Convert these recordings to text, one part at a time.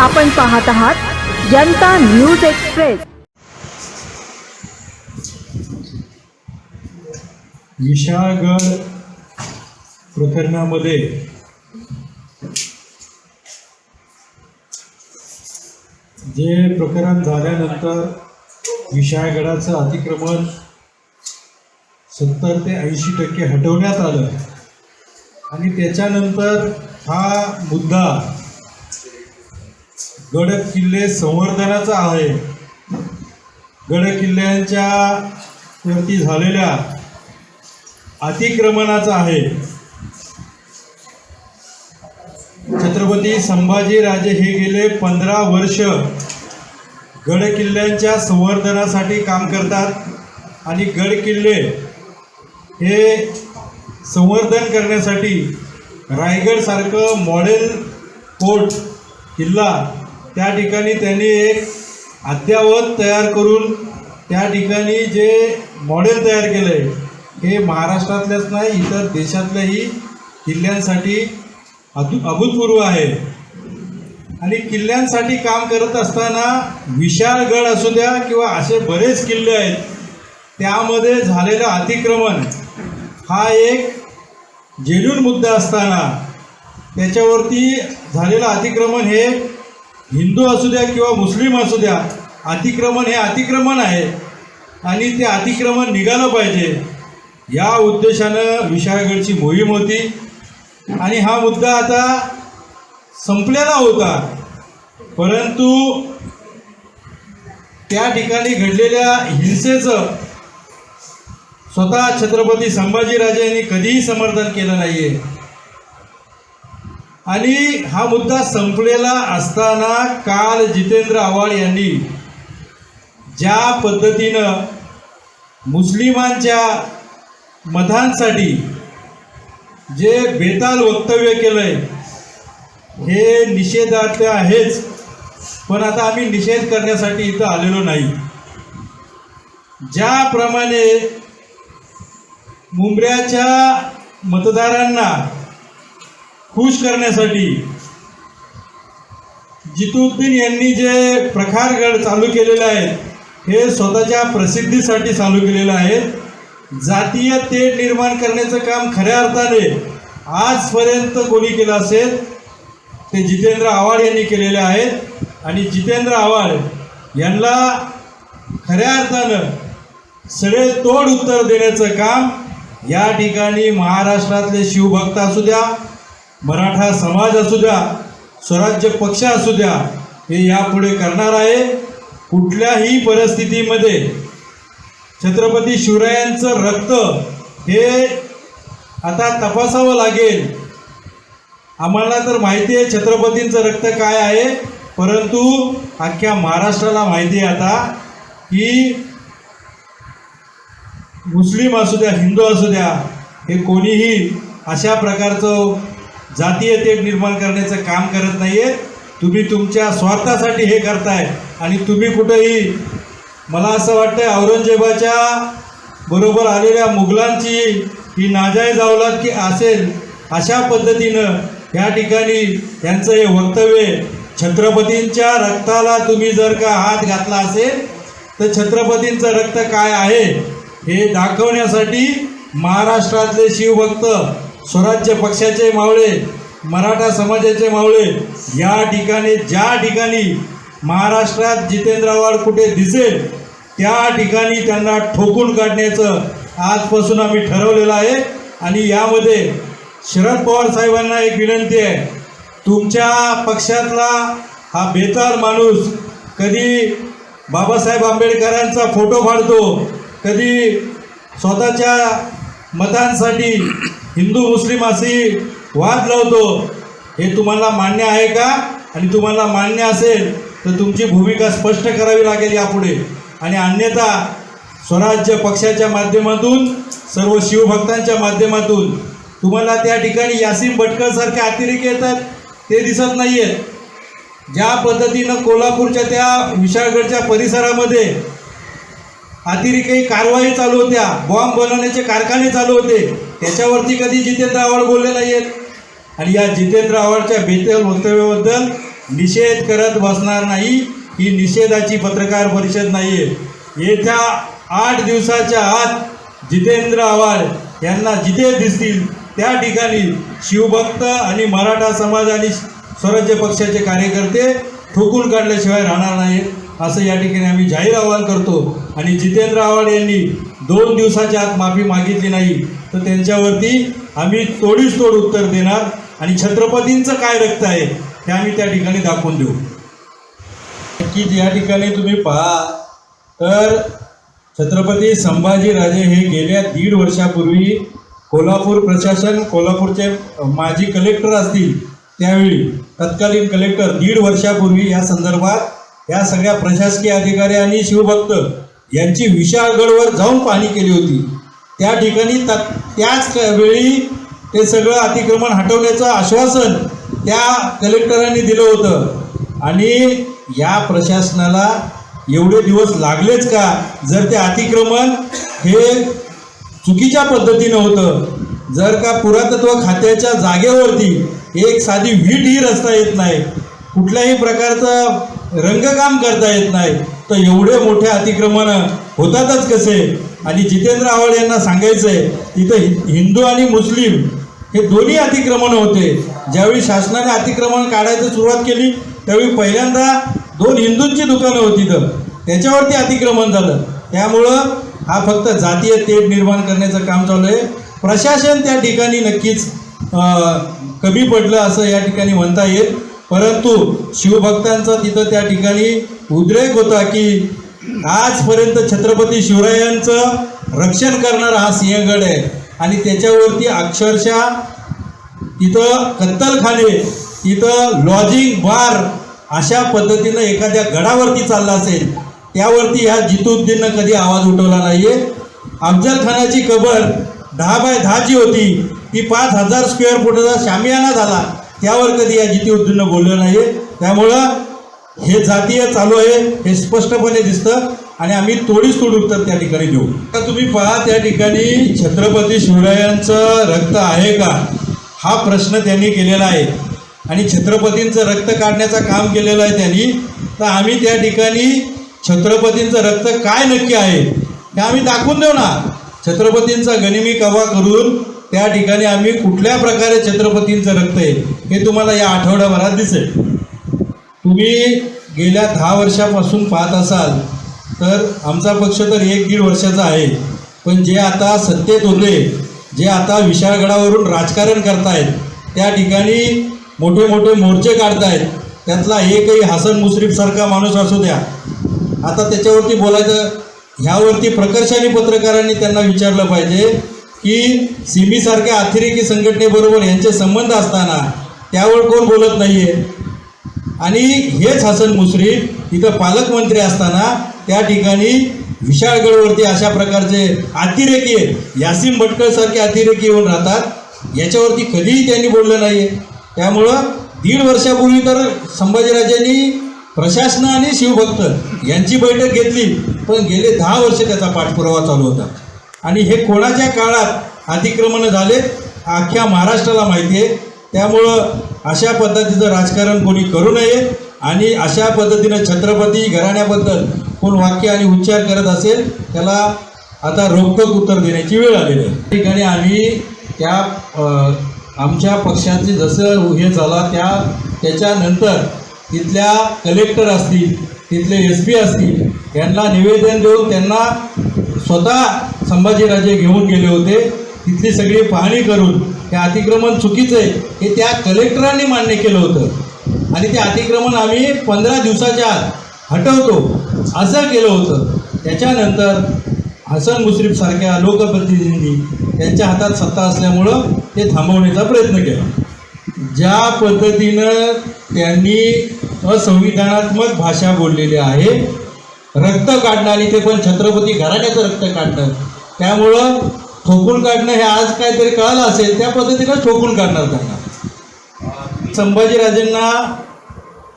आपण पाहत आहात जनता न्यूज एक्सप्रेस. विशाळगड प्रकरणामध्ये जे प्रकरण झाल्यानंतर विशाळगडाचं अतिक्रमण सत्तर ते ऐंशी टक्के हटवण्यात आलं. आणि त्याच्यानंतर हा मुद्दा गड किल्ले संवर्धनाचा आहे. गड किल्ल्यांच्या वरती झालेल्या अतिक्रमणाचा आहे. छत्रपती संभाजीराजे हे गेले पंधरा वर्ष गड किल्ल्यांच्या संवर्धनासाठी काम करतात आणि गड किल्ले हे संवर्धन करण्यासाठी रायगडसारखं मॉडेल फोर्ट किल्ला त्या ठिकाणी त्यांनी एक अद्यावत तयार करून त्या ठिकाणी जे मॉडेल तयार केलं आहे हे महाराष्ट्रातल्याच नाही इतर देशातल्याही किल्ल्यांसाठी अदु अभूतपूर्व आहे. आणि किल्ल्यांसाठी काम करत असताना विशाळगड असू द्या किंवा असे बरेच किल्ले आहेत त्यामध्ये झालेलं अतिक्रमण हा एक जेन्यून मुद्दा असताना त्याच्यावरती झालेलं अतिक्रमण हे हिंदू असू द्या किंवा मुस्लिम असू द्या अतिक्रमण हे अतिक्रमण आहे आणि ते अतिक्रमण निघालं पाहिजे. या उद्देशानं विशाळगडची मोहीम होती आणि हा मुद्दा आता संपलेला होता. परंतु त्या ठिकाणी घडलेल्या हिंसेचं स्वतः छत्रपती संभाजीराजे यांनी कधीही समर्थन केलं नाही आहे आणि हा मुद्दा संपलेला असताना काल जितेंद्र आव्हाड यांनी ज्या पद्धतीनं मुस्लिमांच्या मतांसाठी जे बेताल वक्तव्य केलंय हे निषेधार्थ आहेच पण आता आम्ही निषेध करण्यासाठी इथं आलेलो नाही. ज्याप्रमाणे मुंबऱ्याच्या मतदारांना खुश करण्यासाठी. जितुद्दीन यांनी जे प्रखारगड चालू केलेले आहेत हे स्वतःच्या प्रसिद्धीसाठी चालू केलेलं आहे जातीय तेढ निर्माण करण्याचं काम खऱ्या अर्थाने आजपर्यंत कोणी केलं असेल ते जितेंद्र आव्हाड यांनी केलेले आहेत. आणि जितेंद्र आव्हाड यांना खऱ्या अर्थानं सगळे तोड उत्तर देण्याचं काम या ठिकाणी महाराष्ट्रातले शिवभक्त असू द्या मराठा समाज असू द्या स्वराज्य पक्ष असू द्या हे यापुढे करणार आहे. कुठल्याही परिस्थितीमध्ये छत्रपती शिवरायांचं रक्त हे आता तपासावं लागेल. आम्हाला तर माहिती आहे छत्रपतींचं रक्त काय आहे परंतु अख्ख्या महाराष्ट्राला माहिती आहे आता की मुस्लिम असू द्या हिंदू असू द्या हे कोणीही अशा प्रकारचं जातीय तेढ निर्माण करण्याचं काम करत नाही आहे तुम्ही तुमच्या स्वार्थासाठी हे करताय आणि तुम्ही कुठंही मला असं वाटतं औरंगजेबाच्या बरोबर आलेल्या मुघलांची ही नाजायज अवलाद की असेल अशा पद्धतीनं या ठिकाणी त्यांचं हे वक्तव्य छत्रपतींच्या रक्ताला तुम्ही जर का हात घातला असेल तर छत्रपतींचं रक्त काय आहे हे दाखवण्यासाठी महाराष्ट्रातले शिवभक्त स्वराज्य पक्षाचे मावळे मराठा समाजाचे मावळे या ठिकाणी ज्या ठिकाणी महाराष्ट्रात जितेंद्र आव्हाड कुठे दिसेल त्या ठिकाणी त्यांना ठोकून काढण्याचं आजपासून आम्ही ठरवलेलं आहे. आणि यामध्ये शरद पवार साहेबांना एक विनंती आहे. तुमच्या पक्षातला हा बेताल माणूस कधी बाबासाहेब आंबेडकरांचा फोटो फाडतो कधी स्वतःच्या मतांसाठी हिंदू मुस्लिम अशी वाद लावतो. हे तुम्हाला मान्य आहे का? आणि तुम्हाला मान्य असेल तर तुमची भूमिका स्पष्ट करावी लागेल यापुढे. आणि अन्यथा स्वराज्य पक्षाच्या माध्यमातून सर्व शिवभक्तांच्या माध्यमातून तुम्हाला त्या ठिकाणी यासीम भटकरसारखे अतिरेक येतात ते दिसत नाही आहेत ज्या पद्धतीनं कोल्हापूरच्या त्या विशाळगडच्या परिसरामध्ये अतिरेकी कारवाई चालू होत्या. बॉम्ब बनवण्याचे कारखाने चालू होते. त्याच्यावरती कधी जितेंद्र आव्हाड बोलले नाही आहेत आणि या जितेंद्र आव्हाडच्या बेतल वक्तव्याबद्दल निषेध करत बसणार नाही ही निषेधाची पत्रकार परिषद नाही आहे येत्या आठ दिवसाच्या आत जितेंद्र आव्हाड यांना जिथे दिसतील त्या ठिकाणी शिवभक्त आणि मराठा समाज आणि स्वराज्य पक्षाचे कार्यकर्ते ठोकून काढल्याशिवाय राहणार नाहीत असं या ठिकाणी आम्ही जाहीर आवाहन करतो. आणि जितेंद्र आव्हाड यांनी दोन दिवसाच्या आत माफी मागितली नाही तर त्यांच्यावरती आम्ही तोडीस तोड उत्तर देणार. आणि छत्रपतींचं काय रक्त आहे हे आम्ही त्या ठिकाणी दाखवून देऊ. नक्कीच या ठिकाणी तुम्ही पहा. तर छत्रपती संभाजीराजे हे गेल्या दीड वर्षापूर्वी कोल्हापूर प्रशासन कोल्हापूरचे माजी कलेक्टर असतील त्यावेळी तत्कालीन कलेक्टर दीड वर्षापूर्वी या संदर्भात या सगळ्या प्रशासकीय अधिकारी आणि शिवभक्त यांची विशाळगडवर जाऊन पाहणी केली होती. त्या ठिकाणी तत् त्याच वेळी ते सगळं अतिक्रमण हटवण्याचं आश्वासन त्या कलेक्टरांनी दिलं होतं. आणि या प्रशासनाला एवढे दिवस लागलेच का? जर ते अतिक्रमण हे चुकीच्या पद्धतीनं होतं जर का पुरातत्व खात्याच्या जागेवरती एक साधी वीट ही रचता येत नाही कुठल्याही प्रकारचं रंगकाम करता येत नाही तर एवढे मोठे अतिक्रमण होतातच कसे? आणि जितेंद्र आव्हाड यांना सांगायचं आहे तिथं हि- हिंदू आणि मुस्लिम हे दोन्ही अतिक्रमण होते. ज्यावेळी शासनाने अतिक्रमण काढायचं सुरुवात केली त्यावेळी पहिल्यांदा दोन हिंदूंची दुकानं होती तर त्याच्यावरती अतिक्रमण झालं. त्यामुळं हा फक्त जातीय तेढ निर्माण करण्याचं काम चालू आहे. प्रशासन त्या ठिकाणी नक्कीच कमी पडलं असं या ठिकाणी म्हणता येईल. परंतु शिवभक्तांचा तिथं त्या ठिकाणी उद्रेक होता की आजपर्यंत छत्रपती शिवरायांचं रक्षण करणारा हा सिंहगड आहे. आणि त्याच्यावरती अक्षरशः तिथं कत्तलखाने तिथं लॉजिंग बार अशा पद्धतीनं एखाद्या गडावरती चालला असेल त्यावरती ह्या जितुद्दीननं कधी आवाज उठवला नाहीये. अफजल खानाची कबर दहा बाय दहाची होती. ती पाच हजार स्क्वेअर फुटाचा शामियाना झाला. त्यावर कधी या जितुद्दीननं बोललं नाही त्यामुळं हे जातीय चालू आहे हे स्पष्टपणे दिसतं आणि आम्ही तोडीच तोड उत्तर त्या ठिकाणी देऊ. आता तुम्ही पहा त्या ठिकाणी छत्रपती शिवरायांचं रक्त आहे का? हा प्रश्न त्यांनी केलेला आहे. आणि छत्रपतींचं रक्त काढण्याचं काम केलेलं आहे त्यांनी. तर आम्ही त्या ठिकाणी छत्रपतींचं रक्त काय नक्की आहे हे आम्ही दाखवून देऊ ना. छत्रपतींचा गनिमी कवा करून त्या ठिकाणी आम्ही कुठल्या प्रकारे छत्रपतींचं रक्त आहे हे तुम्हाला या आठवड्याभरात दिसेल. तुम्ही गेल्या दहा वर्षापासून पाहत असाल तर आमचा पक्ष तर एक दीड वर्षाचा आहे. पण जे आता सत्तेत उरले जे आता विशाळगडावरून राजकारण करतायत त्या ठिकाणी मोठे मोठे मोर्चे काढतायत त्यातला एकही हसन मुश्रीफसारखा माणूस असू द्या. आता त्याच्यावरती बोलायचं ह्यावरती प्रकर्षाने पत्रकारांनी त्यांना विचारलं पाहिजे की सिमीसारख्या अतिरेकी संघटनेबरोबर यांचे संबंध असताना त्यावर कोण बोलत नाही आहे आणि हेच हसन मुश्रीफ इथं पालकमंत्री असताना त्या ठिकाणी विशाळगडवरती अशा प्रकारचे अतिरेकी यासिम भटकळसारखे अतिरेकी येऊन राहतात. याच्यावरती कधीही त्यांनी बोललं नाही आहे त्यामुळं दीड वर्षापूर्वी तर संभाजीराजांनी प्रशासन आणि शिवभक्त यांची बैठक घेतली पण गेले दहा वर्ष त्याचा पाठपुरावा चालू होता. आणि हे कोणाच्या काळात अतिक्रमण झाले अख्ख्या महाराष्ट्राला माहिती आहे. त्यामुळं अशा पद्धतीचं राजकारण कोणी करू नये आणि अशा पद्धतीनं छत्रपती घराण्याबद्दल कोण वाक्य आणि उच्चार करत असेल त्याला आता रोखोक उत्तर देण्याची वेळ आलेली आहे. ठिकाणी आम्ही त्या आमच्या पक्षाचे जसं हे झाला त्या त्याच्यानंतर तिथल्या कलेक्टर असतील तिथले एस पी असतील यांना निवेदन देऊन त्यांना स्वतः संभाजीराजे घेऊन गेले होते. तिथली सगळी पाहणी करून हे अतिक्रमण चुकीचं आहे हे त्या कलेक्टरांनी मान्य केलं होतं. आणि ते अतिक्रमण आम्ही पंधरा दिवसाच्या आत हटवतो असं केलं होतं. त्याच्यानंतर हसन मुश्रीफ सारख्या लोकप्रतिनिधी त्यांच्या हातात सत्ता असल्यामुळं ते थांबवण्याचा प्रयत्न केला. ज्या पद्धतीनं त्यांनी असंविधानात्मक भाषा बोललेली आहे रक्त काढणं आणि ते पण छत्रपती घराण्याचं रक्त काढणं त्यामुळं ठोकून काढणं हे आज काहीतरी कळालं असेल त्या पद्धतीनं ठोकून काढणार त्यांना. संभाजीराजेंना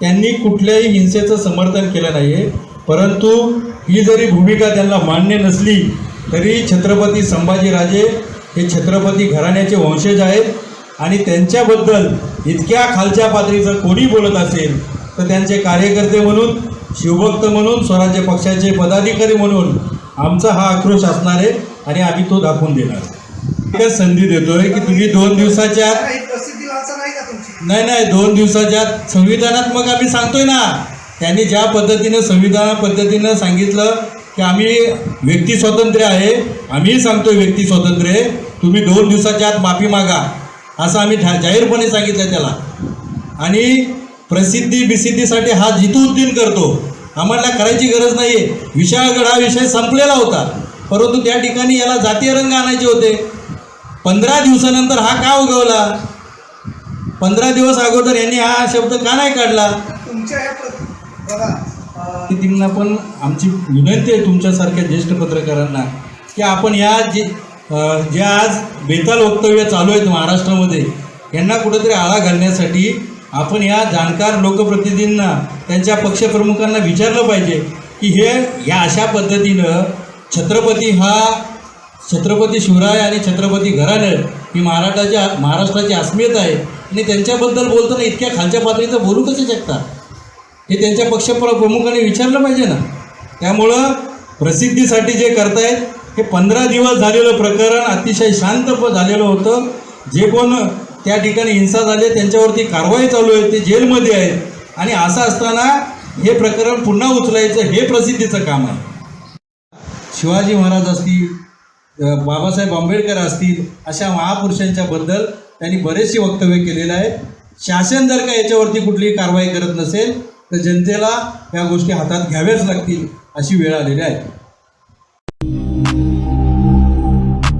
त्यांनी कुठल्याही हिंसेचं समर्थन केलं नाही आहे परंतु ही जरी भूमिका त्यांना मान्य नसली तरी छत्रपती संभाजीराजे हे छत्रपती घराण्याचे वंशज आहेत आणि त्यांच्याबद्दल इतक्या खालच्या पातळीचं कोणी बोलत असेल तर त्यांचे कार्यकर्ते म्हणून शिवभक्त म्हणून स्वराज्य पक्षाचे पदाधिकारी म्हणून आमचा हा आक्रोश असणार आहे आणि आम्ही तो दाखवून देणार एकच संधी देतोय की तुम्ही दोन दिवसाच्या नाही नाही दोन दिवसाच्या आत संविधानात्मक आम्ही सांगतोय ना. त्यांनी ज्या पद्धतीनं संविधान पद्धतीनं सांगितलं की आम्ही व्यक्ती स्वातंत्र्य आहे आम्हीही सांगतोय व्यक्ती स्वातंत्र्य आहे. तुम्ही दोन दिवसाच्या आत माफी मागा. असं आम्ही ठा- जाहीरपणे सांगितलं त्याला. आणि प्रसिद्धी बिसिद्धीसाठी हा जितुद्दीन करतो. आम्हाला करायची गरज नाही आहे विशाळगड हा विषय संपलेला होता. परंतु त्या ठिकाणी याला जातीय रंग आणायचे होते. पंधरा दिवसानंतर हा का उगवला? पंधरा दिवस अगोदर यांनी हा शब्द का नाही काढला? तुमच्या पण आमची विनंती आहे तुमच्यासारख्या ज्येष्ठ पत्रकारांना की आपण या जे जे आज बेताल वक्तव्य चालू आहेत महाराष्ट्रामध्ये यांना कुठेतरी आळा घालण्यासाठी आपण या जाणकार लोकप्रतिनिधींना त्यांच्या पक्षप्रमुखांना विचारलं पाहिजे की हे या अशा पद्धतीनं छत्रपती हा छत्रपती शिवराय आणि छत्रपती घराणं ही महाराष्ट्राच्या महाराष्ट्राची अस्मियत आहे आणि त्यांच्याबद्दल बोलताना इतक्या खालच्या पातळीचं बोलू कसे शकतात हे त्यांच्या पक्ष प्रमुखांनी विचारलं पाहिजे ना. त्यामुळं प्रसिद्धीसाठी जे करतायत हे पंधरा दिवस झालेलं प्रकरण अतिशय शांत झालेलं होतं. जे कोण त्या ठिकाणी हिंसा झाली त्यांच्यावरती कारवाई चालू आहे ते जेलमध्ये आहेत. आणि असं असताना हे प्रकरण पुन्हा उचलायचं हे प्रसिद्धीचं काम आहे. शिवाजी महाराज असतील बाबासाहेब आंबेडकर असतील अशा महापुरुषांच्या बद्दल त्यांनी बरेचसे वक्तव्य केलेले आहेत. शासन जर का याच्यावरती कुठलीही कारवाई करत नसेल तर जनतेला या गोष्टी हातात घ्याव्याच लागतील अशी वेळ आलेली आहे.